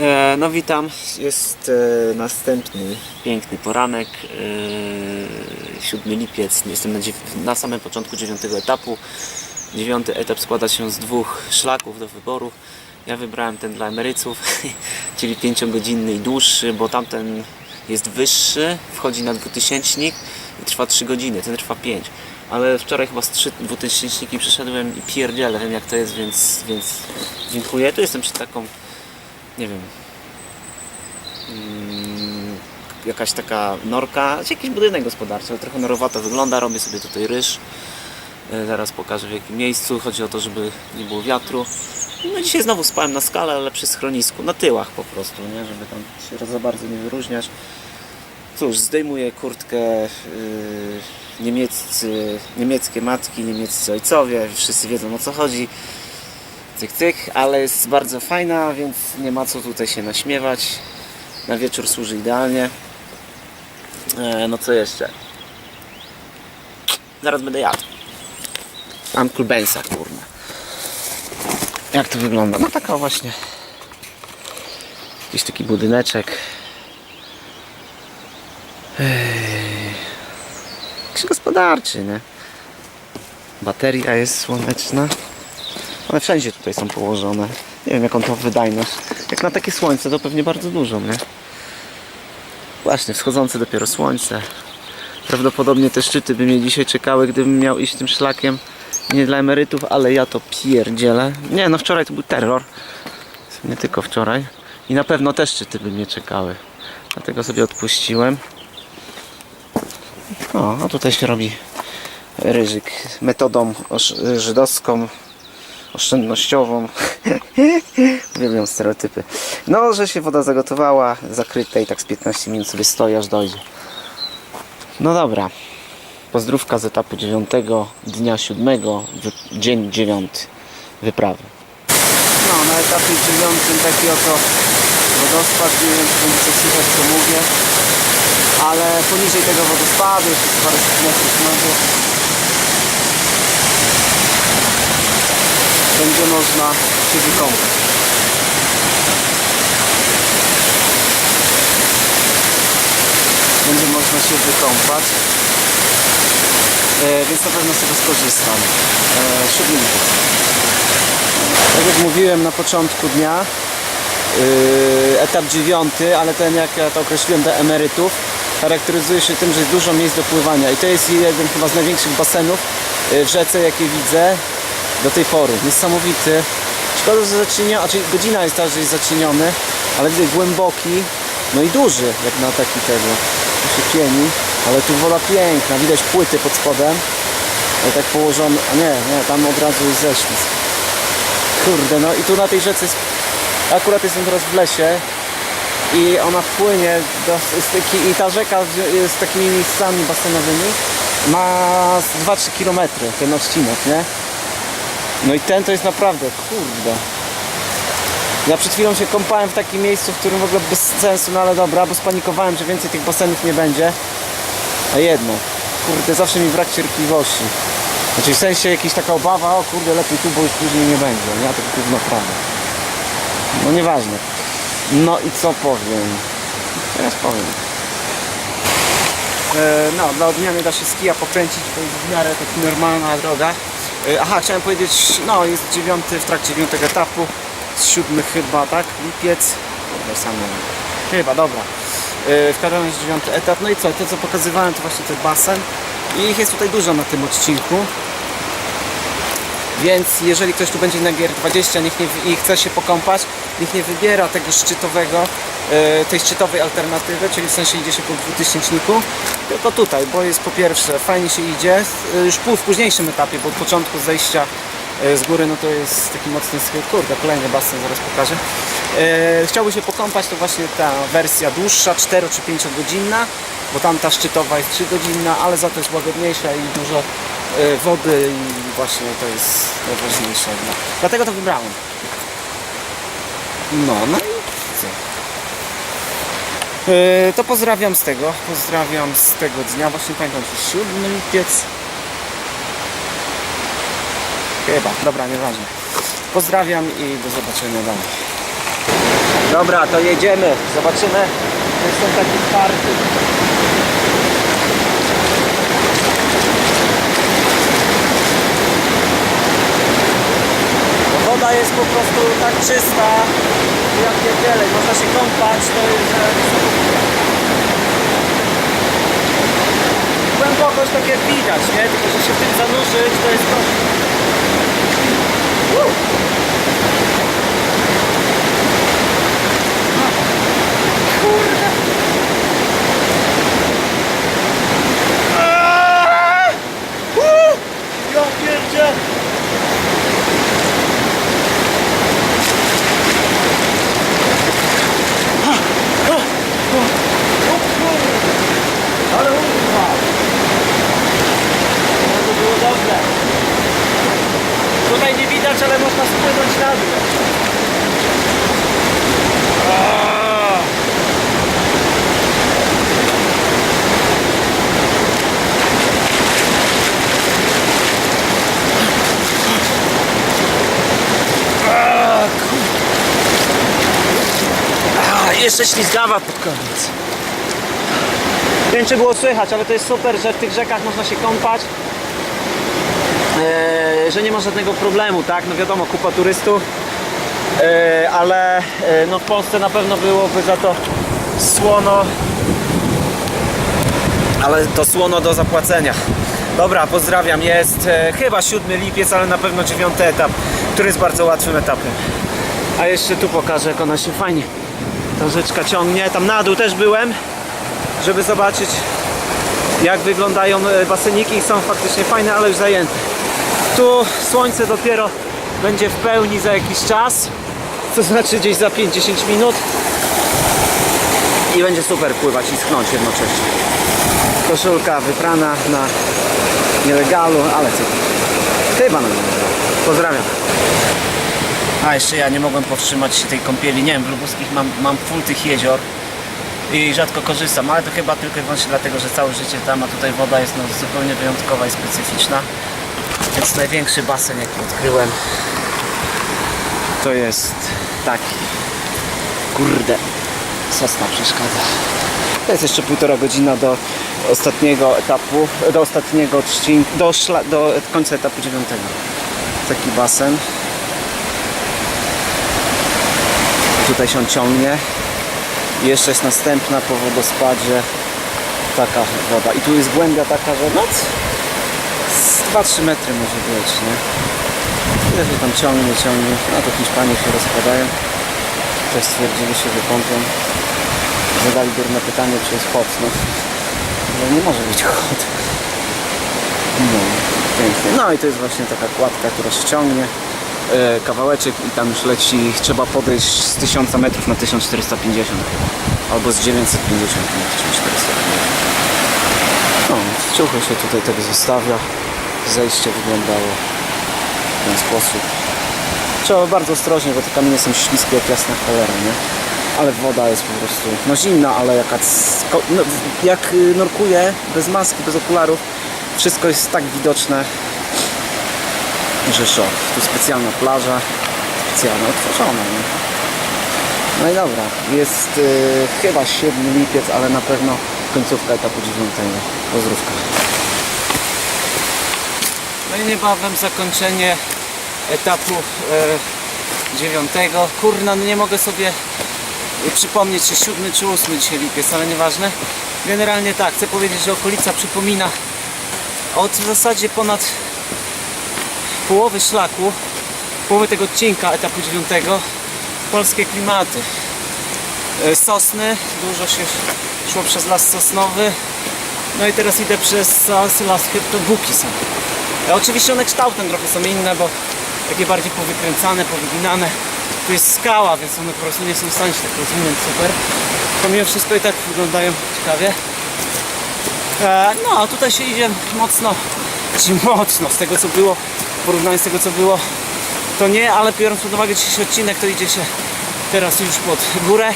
E, no witam, jest e, następny piękny poranek, e, 7 lipiec, jestem na, na samym początku dziewiątego etapu. Dziewiąty etap składa się z dwóch szlaków do wyboru. Ja wybrałem ten dla emerytów, czyli 5-godzinny i dłuższy, bo tamten jest wyższy, wchodzi na dwutysięcznik i trwa 3 godziny, ten trwa 5. Ale wczoraj chyba z 3 dwutysięczniki przeszedłem i pierdzielę, wiem jak to jest, więc, więc dziękuję. Tu jestem przed taką nie wiem, mm, jakaś taka norka, czy jakiś budynek gospodarczy, trochę norowato wygląda, robię sobie tutaj ryż. E, Zaraz pokażę w jakim miejscu. Chodzi o to, żeby nie było wiatru. No dzisiaj znowu spałem na skale, ale przy schronisku, na tyłach po prostu, nie? żeby tam się za bardzo nie wyróżniać. Cóż, zdejmuję kurtkę yy, niemieccy, niemieckie matki, niemieccy ojcowie, wszyscy wiedzą o co chodzi cyk cyk, ale jest bardzo fajna, więc nie ma co tutaj się naśmiewać. Na wieczór służy idealnie. E, no co jeszcze? Zaraz będę jadł. Uncle Bensa, kurna. Jak to wygląda? No taka właśnie. Jakiś taki budyneczek. Jakiś gospodarczy, nie? Bateria jest słoneczna. One wszędzie tutaj są położone. Nie wiem jaką to wydajność. Jak na takie słońce to pewnie bardzo dużo, nie? Właśnie, wschodzące dopiero słońce. Prawdopodobnie te szczyty by mnie dzisiaj czekały, gdybym miał iść tym szlakiem. Nie dla emerytów, ale ja to pierdzielę. Nie, no wczoraj to był terror. Nie tylko wczoraj. I na pewno te szczyty by mnie czekały. Dlatego sobie odpuściłem. O, a tutaj się robi ryżyk metodą żydowską oszczędnościową. Uwielbiam stereotypy. No, że się woda zagotowała, zakryta i tak z 15 minut sobie stoi, aż dojdzie. No dobra. Pozdrówka z etapu 9, dnia 7, wy, dzień 9 wyprawy. No, na etapie 9 taki oto wodospad, nie wiem czy będziecie słychać co mówię, ale poniżej tego wodospadu, jeszcze parę metrów na będzie można się wykąpać. Będzie można się wykąpać. E, więc na pewno z tego skorzystam. E, 7 lipiec. Tak jak mówiłem na początku dnia, yy, etap dziewiąty, ale ten jak ja to określiłem dla emerytów, charakteryzuje się tym, że jest dużo miejsc do pływania i to jest jeden chyba z największych basenów yy, w rzece, jakie widzę do tej pory. Niesamowity. Szkoda, że zacienia, znaczy godzina jest ta, że jest zacieniony, ale widzę głęboki, no i duży, jak na taki tego. Tu się pieni, ale tu woda piękna, widać płyty pod spodem. Ale tak położone, a nie, nie, tam od razu jest ześlizg. Kurde, no i tu na tej rzece jest, akurat jestem teraz w lesie i ona płynie do, i ta rzeka z, takimi miejscami basenowymi ma z 2-3 km ten odcinek, nie? No i ten to jest naprawdę, kurde. Ja przed chwilą się kąpałem w takim miejscu, w którym w ogóle bez sensu, no ale dobra, bo spanikowałem, że więcej tych basenów nie będzie. A jedno, kurde, zawsze mi brak cierpliwości. Znaczy w sensie jakaś taka obawa, o kurde, lepiej tu, bo już później nie będzie. Ja tak gówno prawda. No nieważne. No i co powiem? Teraz powiem. E, no, dla odmiany da się z kija pokręcić, to jest w miarę taka normalna droga. E, aha, chciałem powiedzieć, no jest dziewiąty, w trakcie dziewiątego etapu, z siódmy chyba, tak? Lipiec. Kurde, sam. Chyba, dobra. E, w każdym razie dziewiąty etap. No i co, to co pokazywałem to właśnie ten basen. I ich jest tutaj dużo na tym odcinku. Więc jeżeli ktoś tu będzie na GR20 niech nie, i chce się pokąpać, niech nie wybiera tego szczytowego, tej szczytowej alternatywy, czyli w sensie idzie się po dwutysięczniku, tylko tutaj, bo jest po pierwsze fajnie się idzie, e, już pół- w późniejszym etapie, bo od początku zejścia e, z góry, no to jest taki mocny skrót, kurde, kolejny basen, zaraz pokażę. E, chciałby się pokąpać, to właśnie ta wersja dłuższa, 4 czy 5 godzinna, bo tam ta szczytowa jest 3 godzinna, ale za to jest łagodniejsza i dużo e, wody i właśnie to jest najważniejsze. Dlatego to wybrałem. No, no? E, To pozdrawiam z tego, pozdrawiam z tego dnia, właśnie pamiętam, że 7 lipiec. Chyba, dobra, nieważne. Pozdrawiam i do zobaczenia dalej. Dobra, to jedziemy. Zobaczymy. Jestem taki twardy. Woda jest po prostu tak czysta, jak niewiele. Można się kąpać, to jest... Głębokość tak jak widać, nie? Tylko, że się w tym zanurzyć, to jest proste. Ja pierdzie! Ale urwa! No to było dobre. Tutaj nie widać, ale można spłynąć na dół. Aaa! A, kur- A, jeszcze ślizgawa pod koniec. Nie wiem czy było słychać, ale to jest super, że w tych rzekach można się kąpać. Eee, że nie ma żadnego problemu, tak? No wiadomo, kupa turystów. Eee, ale e, no w Polsce na pewno byłoby za to słono. Ale to słono do zapłacenia. Dobra, pozdrawiam. Jest e, chyba 7 lipiec, ale na pewno 9 etap, który jest bardzo łatwym etapem. A jeszcze tu pokażę, jak ona się fajnie ta rzeczka ciągnie. Tam na dół też byłem, żeby zobaczyć jak wyglądają e, baseniki. Są faktycznie fajne, ale już zajęte. Tu słońce dopiero będzie w pełni za jakiś czas, to znaczy gdzieś za 5-10 minut. I będzie super pływać i schnąć jednocześnie. Koszulka wyprana na nielegalu, ale co? Chyba na nielegalu. Pozdrawiam. A jeszcze ja nie mogłem powstrzymać się tej kąpieli. Nie wiem, w Lubuskich mam, mam full tych jezior i rzadko korzystam, ale to chyba tylko i wyłącznie dlatego, że całe życie tam, a tutaj woda jest no, zupełnie wyjątkowa i specyficzna. Więc największy basen jaki odkryłem to jest taki. Kurde, sosna przeszkadza. To jest jeszcze półtora godzina do ostatniego etapu, do ostatniego odcinku, do, do końca etapu dziewiątego. Taki basen. Tutaj się ciągnie. I jeszcze jest następna po wodospadzie taka woda. I tu jest głębia taka, że no z 2-3 metry może być, nie? Ile się tam ciągnie, ciągnie. No to Hiszpanie się rozkładają. Też stwierdzili się wykąpią. Zadali durne pytanie, czy jest hot. No, no nie może być hot. No, pięknie. No i to jest właśnie taka kładka, która się ciągnie. E, kawałeczek i tam już leci, trzeba podejść z 1000 metrów na 1450 albo z 950 na 1450 no, ciuchy się tutaj tak zostawia. Zejście wyglądało w ten sposób. Trzeba bardzo ostrożnie, bo te kamienie są śliskie jak jasna cholera, nie? ale woda jest po prostu, no zimna, ale jaka no, jak y, nurkuję bez maski, bez okularów wszystko jest tak widoczne szok. Tu specjalna plaża, specjalna, otworzona. Nie? No i dobra, jest y, chyba 7 lipiec, ale na pewno końcówka etapu 9. Pozdrówka. No i niebawem zakończenie etapu e, 9. Kurna, no nie mogę sobie przypomnieć, czy 7 czy 8 dzisiaj lipiec, ale nieważne. Generalnie tak, chcę powiedzieć, że okolica przypomina od w zasadzie ponad połowy szlaku, połowy tego odcinka etapu 9 polskie klimaty. E, Sosny, dużo się szło przez las sosnowy. No i teraz idę przez las, las to buki są. E, Oczywiście one kształtem trochę są inne, bo takie bardziej powykręcane, powyginane. Tu jest skała, więc one po prostu nie są w stanie się tak rozwinąć super. Pomimo wszystko i tak wyglądają ciekawie. E, No, a tutaj się idzie mocno, czy mocno, z tego co było, w porównaniu z tego co było, to nie, ale biorąc pod uwagę dzisiejszy odcinek, to idzie się teraz już pod górę,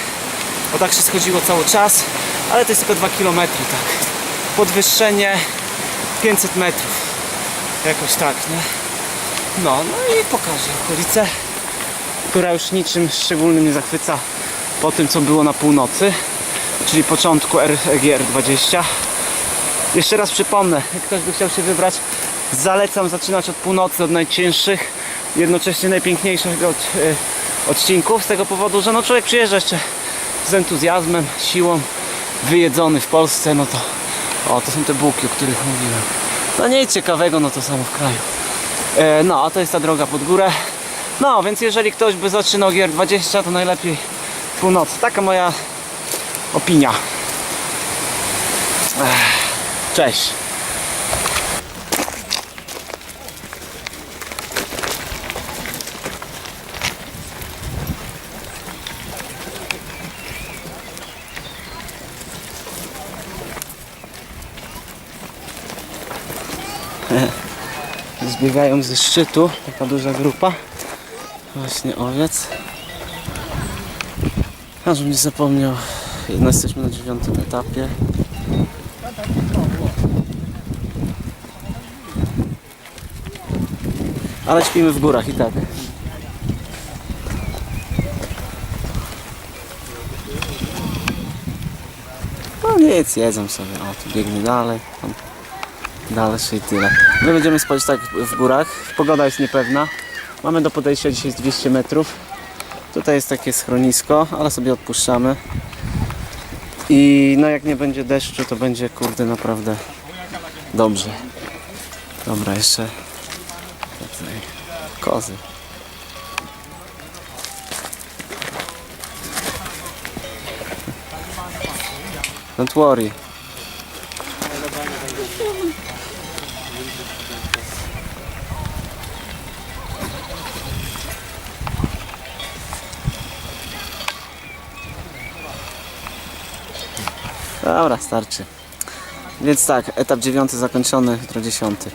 bo tak się schodziło cały czas, ale to jest tylko 2 km, tak. Podwyższenie 500 metrów, jakoś tak, nie? No, no i pokażę okolicę, która już niczym szczególnym nie zachwyca. po tym co było na północy, czyli początku RGR 20. Jeszcze raz przypomnę, jak ktoś by chciał się wybrać, zalecam zaczynać od północy, od najcięższych, jednocześnie najpiękniejszych od, e, odcinków, z tego powodu, że no człowiek przyjeżdża jeszcze z entuzjazmem, siłą, wyjedzony w Polsce, no to o, to są te bułki, o których mówiłem. No nic ciekawego, no to samo w kraju. E, no, a to jest ta droga pod górę. No, więc jeżeli ktoś by zaczynał GR20, to najlepiej północ. Taka moja opinia. Ech, Cześć. Zbiegają ze szczytu taka duża grupa. Właśnie owiec. A żebym nie zapomniał, no jesteśmy na dziewiątym etapie. Ale śpimy w górach i tak. No nic, jedzą sobie. O, tu biegnie dalej. Dalsze i tyle. My będziemy spać tak w górach. Pogoda jest niepewna. Mamy do podejścia dzisiaj z 200 metrów. Tutaj jest takie schronisko, ale sobie odpuszczamy. I no jak nie będzie deszczu, to będzie kurde naprawdę dobrze. Dobra, jeszcze tutaj kozy. Don't worry. Dobra, starczy. Więc tak, etap dziewiąty zakończony, jutro dziesiąty.